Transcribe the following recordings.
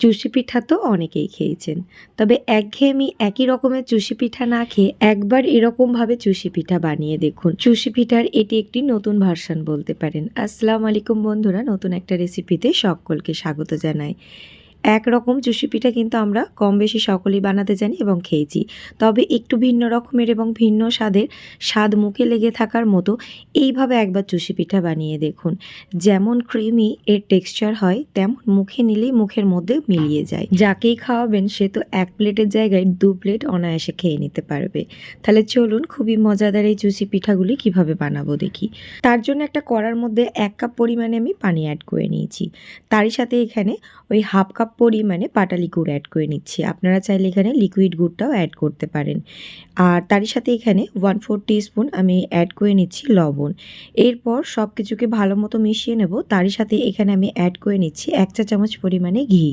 চুষি পিঠা তো অনেকেই খেয়েছেন। তবে একঘেয়েমি একই রকমের চুষি পিঠা না খেয়ে একবার এরকমভাবে চুষি পিঠা বানিয়ে দেখুন। চুষি পিঠার এটি একটি নতুন ভার্সান বলতে পারেন। আসসালামু আলাইকুম বন্ধুরা, নতুন একটা রেসিপিতে সকলকে স্বাগত জানাই। একরকম চুষি পিঠা কিন্তু আমরা কম বেশি সকলেই বানাতে জানি এবং খেয়েছি। তবে একটু ভিন্ন রকমের এবং ভিন্ন স্বাদের, স্বাদ মুখে লেগে থাকার মতো এইভাবে একবার চুষি পিঠা বানিয়ে দেখুন। যেমন ক্রিমি এর টেক্সচার হয়, তেমন মুখে নিলেই মুখের মধ্যে মিলিয়ে যায়। যাকেই খাওয়াবেন সে তো এক প্লেটের জায়গায় দু প্লেট অনায়াসে খেয়ে নিতে পারবে। তাহলে চলুন খুবই মজাদার এই চুষি পিঠাগুলি কীভাবে বানাবো দেখি। তার জন্য একটা কড়ার মধ্যে এক কাপ পরিমাণে আমি পানি অ্যাড করে নিয়েছি। তারই সাথে এখানে ওই হাফ কাপ পরিমাণে পাটালি গুড় অ্যাড করে নিচ্ছি। আপনারা চাইলে এখানে লিকুইড গুড়টাও অ্যাড করতে পারেন। আর তারই সাথে এখানে ওয়ান ফোর স্পুন আমি অ্যাড করে নিচ্ছি লবণ। এরপর সব কিছুকে ভালো মতো মিশিয়ে নেব। তারই সাথে এখানে আমি অ্যাড করে নিচ্ছি এক চা চামচ পরিমাণে ঘি।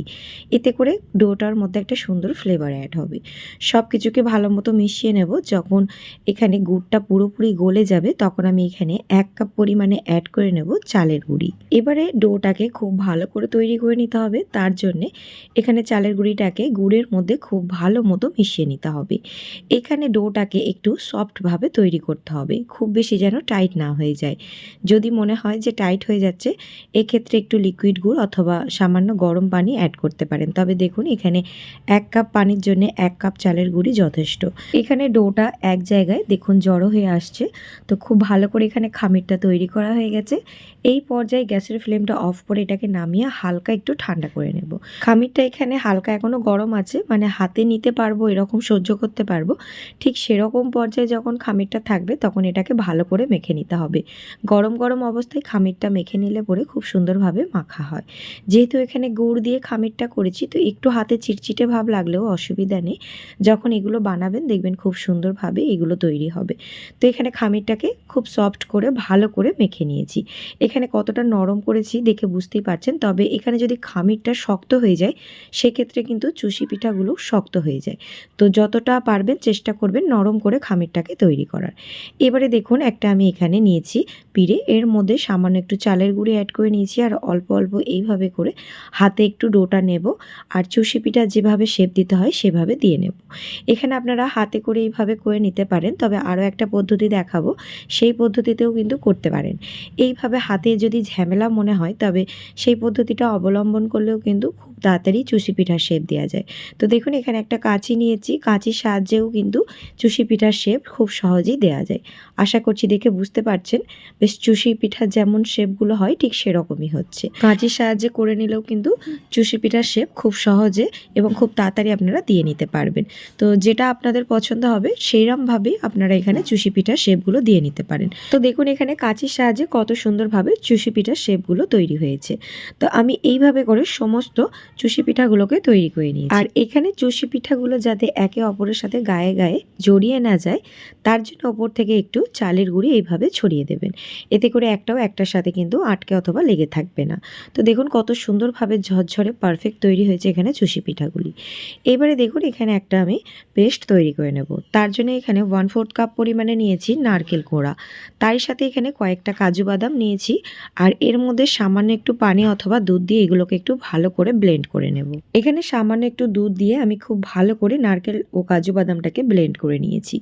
এতে করে ডোটার মধ্যে একটা সুন্দর ফ্লেভার অ্যাড হবে। সব কিছুকে ভালো মতো মিশিয়ে নেব। যখন এখানে গুড়টা পুরোপুরি গলে যাবে, তখন আমি এখানে এক কাপ পরিমাণে অ্যাড করে নেব চালের গুঁড়ি। এবারে ডোটাকে খুব ভালো করে তৈরি করে নিতে হবে। তার জন্যে এখানে চালের গুঁড়িটাকে গুড়ের মধ্যে খুব ভালো মতো মিশিয়ে নিতে হবে। এখানে ডোটাকে একটু সফটভাবে তৈরি করতে হবে, খুব বেশি যেন টাইট না হয়ে যায়। যদি মনে হয় যে টাইট হয়ে যাচ্ছে, এক্ষেত্রে একটু লিকুইড গুড় অথবা সামান্য গরম পানি অ্যাড করতে পারেন। তবে দেখুন, এখানে এক কাপ পানির জন্য এক কাপ চালের গুঁড়ি যথেষ্ট। এখানে ডোটা এক জায়গায় দেখুন জড়ো হয়ে আসছে। তো খুব ভালো করে এখানে খামিরটা তৈরি করা হয়ে গেছে। এই পর্যায়ে গ্যাসের ফ্লেমটা অফ করে এটাকে নামিয়ে হালকা একটু ঠান্ডা করে নেব। খামিরটা এখানে হালকা এখনও গরম আছে মানে হাতে নিতে পারব, এরকম সহ্য করতে পারব। ঠিক সেরকম পর্যায়ে যখন খামিরটা থাকবে, তখন এটাকে ভালো করে মেখে নিতে হবে। গরম গরম অবস্থায় খামিরটা মেখে নিলে পরে খুব সুন্দরভাবে মাখা হয়। যেহেতু এখানে গুড় দিয়ে খামিরটা করেছি, তো একটু হাতে চিটচিটে ভাব লাগলেও অসুবিধা নেই। যখন এগুলো বানাবেন, দেখবেন খুব সুন্দরভাবে এগুলো তৈরি হবে। তো এখানে খামিরটাকে খুব সফট করে, ভালো করে মেখে নিয়েছি। এখানে কতটা নরম করেছি দেখে বুঝতেই পারছেন, তবে এখানে যদি খামিরটা শক্ত হয়ে যায়, সেক্ষেত্রে কিন্তু চুষি পিঠাগুলো শক্ত হয়ে যায়। তো যতটা পারবেন চেষ্টা করবেন নরম করে খামিরটাকে তৈরি করার। এবারে দেখুন, একটা আমি এখানে নিয়েছি পিড়ে এর মধ্যে সামান্য একটু চালের গুঁড়ি অ্যাড করে নিয়েছি আর অল্প অল্প এইভাবে করে হাতে একটু ডোটা নেব আর চুষি পিঠা যেভাবে শেপ দিতে হয় সেভাবে দিয়ে নেব। এখানে আপনারা হাতে করে এইভাবে করে নিতে পারেন, তবে আরও একটা পদ্ধতি দেখাবো। সেই পদ্ধতিতেও কিন্তু করতে পারেন। এইভাবে হাতে যদি ঝামেলা মনে হয়, তবে সেই পদ্ধতিটা অবলম্বন করলেও কিন্তু খুব তাড়াতাড়ি চুষি পিঠার শেপ দেওয়া যায়। তো দেখুন, এখানে একটা কাঁচি নিয়েছি। কাঁচির সাহায্যেও কিন্তু চুষি পিঠার শেপ খুব সহজেই দেওয়া যায়। আশা করছি দেখে বুঝতে পারছেন, বেশ চুষি পিঠার যেমন শেপগুলো হয়, ঠিক সেরকমই হচ্ছে। কাঁচির সাহায্যে করে নিলেও কিন্তু চুষি পিঠার শেপ খুব সহজে এবং খুব তাড়াতাড়ি আপনারা দিয়ে নিতে পারবেন। তো যেটা আপনাদের পছন্দ হবে সেইরমভাবেই আপনারা এখানে চুষি পিঠার শেপগুলো দিয়ে নিতে পারেন। তো দেখুন, এখানে কাঁচির সাহায্যে কত সুন্দরভাবে চুষি পিঠার শেপগুলো তৈরি হয়েছে। তো আমি এইভাবে করে সমস্ত চুষি পিঠাগুলোকে তৈরি করে নিই আর এখানে চুষি পিঠাগুলো যাতে একে অপরের সাথে গায়ে গায়ে জড়িয়ে না যায়, তার জন্য ওপর থেকে একটু চালের গুঁড়ি এইভাবে ছড়িয়ে দেবেন। এতে করে একটাও একটার সাথে কিন্তু আটকে অথবা লেগে থাকবে না। তো দেখুন কত সুন্দরভাবে ঝরঝরে পারফেক্ট তৈরি হয়েছে এখানে চুষি পিঠাগুলি। এবারে দেখুন এখানে একটা আমি পেস্ট তৈরি করে নেব। তার জন্য এখানে ওয়ান ফোর্থ কাপ পরিমাণে নিয়েছি নারকেল কোড়া। তার সাথে এখানে কয়েকটা কাজু বাদাম নিয়েছি। আর এর মধ্যে সামান্য একটু পানি অথবা দুধ দিয়ে এগুলোকে একটু ভালো করে ব্লেন্ড করে নেব। এখানে সামান্য একটু দুধ দিয়ে আমি খুব ভালো করে নারকেল ও কাজু বাদামটাকে ব্লেন্ড করে নিয়েছি।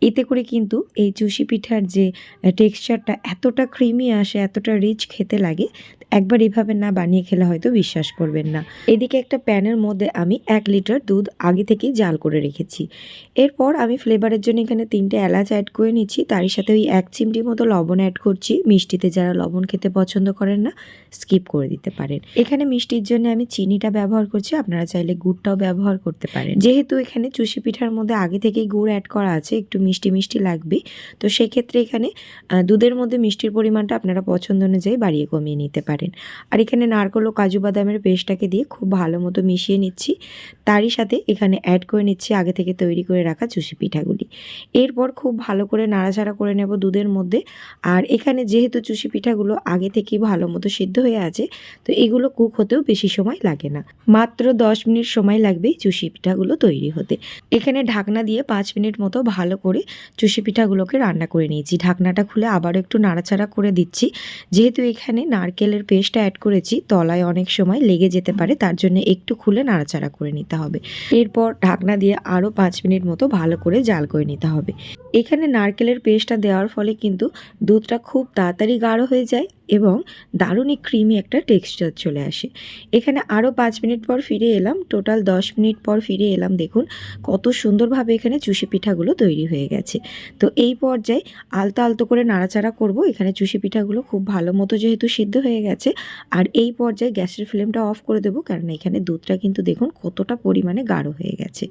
এতে করে কিন্তু এই চুষি পিঠার যে টেক্সচারটা এতটা ক্রিমি আসে, এতটা রিচ খেতে লাগে, একবার এভাবে না বানিয়ে খেলে হয়তো বিশ্বাস করবেন না। এদিকে একটা প্যানের মধ্যে আমি এক লিটার দুধ আগে থেকেই জাল করে রেখেছি। এরপর আমি ফ্লেভারের জন্য এখানে তিনটে এলাচ অ্যাড করে নিচ্ছি। তারই সাথে ওই এক চিমটি মতো লবণ অ্যাড করছি। মিষ্টিতে যারা লবণ খেতে পছন্দ করেন না স্কিপ করে দিতে পারেন। এখানে মিষ্টির জন্য আমি চিনিটা ব্যবহার করছি, আপনারা চাইলে গুড়টাও ব্যবহার করতে পারেন। যেহেতু এখানে চুষি পিঠার মধ্যে আগে থেকেই গুড় অ্যাড করা আছে, একটু মিষ্টি মিষ্টি লাগবে, তো সেক্ষেত্রে এখানে দুধের মধ্যে মিষ্টির পরিমাণটা আপনারা পছন্দ অনুযায়ী বাড়িয়ে কমিয়ে নিতে পারেন। আর এখানে নারকেল ও কাজু বাদামের পেস্টটাকে দিয়ে খুব ভালো মতো মিশিয়ে নিচ্ছি। তারই সাথে এখানে অ্যাড করে নিচ্ছি আগে থেকে তৈরি করে রাখা চুষি পিঠাগুলি। এরপর খুব ভালো করে নাড়াচাড়া করে নেব দুধের মধ্যে। আর এখানে যেহেতু চুষি পিঠাগুলো আগে থেকেই ভালো মতো সিদ্ধ হয়ে আছে, তো এগুলো কুক হতেও বেশি সময় লাগে না। মাত্র দশ মিনিট সময় লাগবে চুষি পিঠাগুলো তৈরি হতে। এখানে ঢাকনা দিয়ে পাঁচ মিনিট মতো ভালো করে চুষি পিঠাগুলোকে রান্না করে নিয়েছি। ঢাকনাটা খুলে আবারও একটু নাড়াচাড়া করে দিচ্ছি। যেহেতু এখানে নারকেলের পেস্টটা অ্যাড করেছি, তলায় অনেক সময় লেগে যেতে পারে, তার জন্য একটু খুলে নাড়াচাড়া করে নিতে হবে। এরপর ঢাকনা দিয়ে আরও পাঁচ মিনিট মতো ভালো করে জাল করে নিতে হবে। এখানে নারকেলের পেস্টটা দেওয়ার ফলে কিন্তু দুধটা খুব তাড়াতাড়ি গাঢ় হয়ে যায় এবং দারুণই ক্রিমি একটা টেক্সচার চলে আসে। এখানে আরও পাঁচ মিনিট পর ফিরে এলাম টোটাল দশ মিনিট পর ফিরে এলাম, দেখুন কত সুন্দরভাবে এখানে চুষি পিঠাগুলো তৈরি হয়ে গেছে। তো এই পর্যায়ে আলতো আলতো করে নাড়াচাড়া করব, এখানে চুষি পিঠাগুলো খুব ভালো মতো যেহেতু সিদ্ধ হয়ে গেছে। আর এই পর্যায়ে গ্যাসের ফ্লেমটা অফ করে দেবো, কারণ এখানে দুধটা কিন্তু দেখুন কতটা পরিমাণে গাঢ় হয়ে গেছে।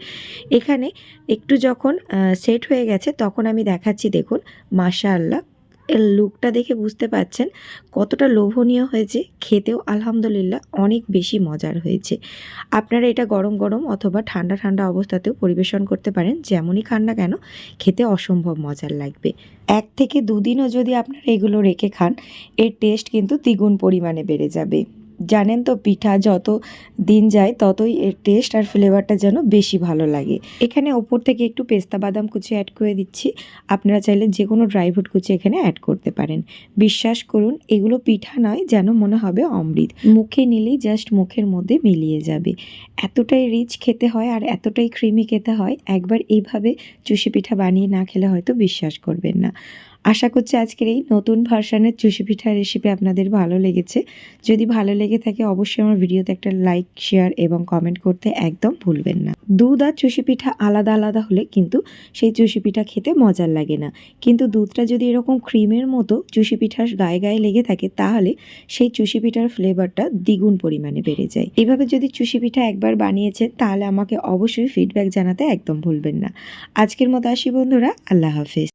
এখানে একটু যখন সেট হয়ে গেছে, তখন আমি দেখাচ্ছি, দেখুন মাশা আল্লাহ লুকটা দেখে বুঝতে পাচ্ছেন কতটা লোভনীয় হয়েছে। খেতেও আলহামদুলিল্লাহ অনেক বেশি মজার হয়েছে। আপনারা এটা গরম গরম অথবা ঠান্ডা ঠান্ডা অবস্থাতেও পরিবেশন করতে পারেন, যেমনই খান না কেন, খেতে অসম্ভব মজার লাগবে। এক থেকে দুদিনও যদি আপনারা এগুলো রেখে খান, এর টেস্ট কিন্তু দ্বিগুণ পরিমাণে বেড়ে যাবে। জানেন তো, পিঠা যত দিন যায় ততই এর টেস্ট আর ফ্লেভারটা যেন বেশি ভালো লাগে। এখানে ওপর থেকে একটু পেস্তা বাদাম কুচি অ্যাড করে দিচ্ছি। আপনারা চাইলে যে কোনো ড্রাই ফ্রুট কুচি এখানে অ্যাড করতে পারেন। বিশ্বাস করুন, এগুলো পিঠা নয়, যেন মনে হবে অমৃত। মুখে নিলেই জাস্ট মুখের মধ্যে মিলিয়ে যাবে। এতটাই রিচ খেতে হয় আর এতটাই ক্রিমি খেতে হয়, একবার এইভাবে চুষি পিঠা বানিয়ে না খেলে হয়তো বিশ্বাস করবেন না। আশা করছি আজকের এই নতুন ভার্সানের চুষি পিঠার রেসিপি আপনাদের ভালো লেগেছে। যদি ভালো লেগে থাকে অবশ্যই আমার ভিডিওতে একটা লাইক শেয়ার এবং কমেন্ট করতে একদম ভুলবেন না। দুধ আর চুষি পিঠা আলাদা আলাদা হলে কিন্তু সেই চুষি পিঠা খেতে মজার লাগে না। কিন্তু দুধটা যদি এরকম ক্রিমের মতো চুষি পিঠার গায়ে গায়ে লেগে থাকে তাহলে সেই চুষি পিঠার ফ্লেভারটা দ্বিগুণ পরিমাণে বেড়ে যায়। এভাবে যদি চুষি পিঠা একবার বানিয়েছেন তাহলে আমাকে অবশ্যই ফিডব্যাক জানাতে একদম ভুলবেন না। আজকের মতো আসি বন্ধুরা, আল্লাহ হাফেজ।